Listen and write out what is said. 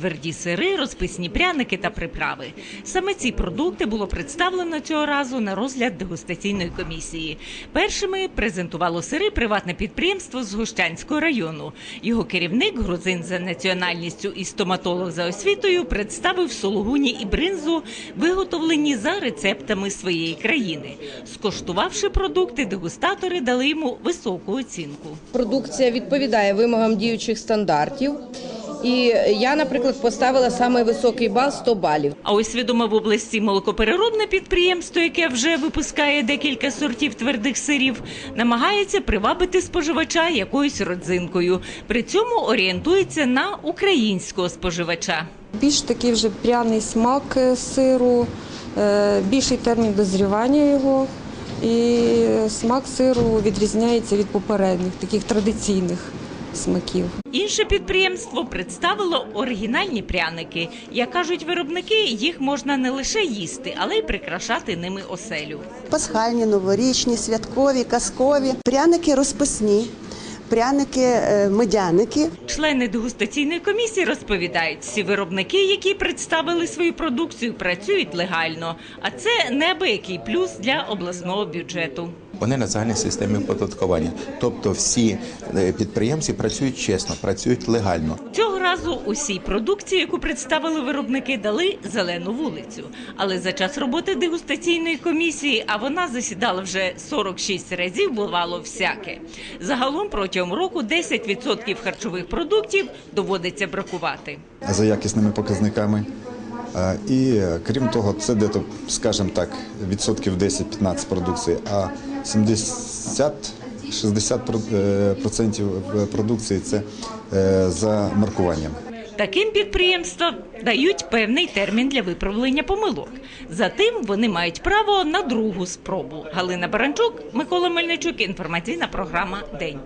тверді сири, розписні пряники та приправи. Саме ці продукти було представлено цього разу на розгляд дегустаційної комісії. Першими презентувало сири приватне підприємство з Гощанського району. Його керівник, грузин за національністю і стоматолог за освітою, представив сулугуні і бринзу, виготовлені за рецептами своєї країни. Скоштувавши продукти, дегустатори дали йому високу оцінку. Продукція відповідає вимогам діючих стандартів. І я, наприклад, поставила самий високий бал 100 балів. А ось відоме в області молокопереробне підприємство, яке вже випускає декілька сортів твердих сирів, намагається привабити споживача якоюсь родзинкою. При цьому орієнтується на українського споживача. Більш такий вже пряний смак е, сиру, е, більший термін дозрівання його. І смак сиру відрізняється від попередніх, таких традиційних смаків. Інше підприємство представило оригінальні пряники. Як кажуть виробники, їх можна не лише їсти, але й прикрашати ними оселю. Пасхальні, новорічні, святкові, казкові, пряники розписні, пряники е, медяники. Члени дегустаційної комісії розповідають, всі виробники, які представили свою продукцію, працюють легально. А це неабиякий плюс для обласного бюджету. Вони на загальній системі оподаткування. Тобто всі е, підприємці працюють чесно, працюють легально. Цього разу усій продукції, яку представили виробники, дали зелену вулицю. Але за час роботи дегустаційної комісії, а вона засідала вже 46 разів, бувало всяке. Загалом протягом року 10% харчових продуктів доводиться бракувати за якісними показниками. І е, крім того, це де-то, скажімо так, відсотків 10-15 продукції, а 70 60% е, е, продукції це е, за маркуванням. Таким підприємствам дають певний термін для виправлення помилок. Затим вони мають право на другу спробу. Галина Баранчук, Микола Мельничук. Інформаційна програма День.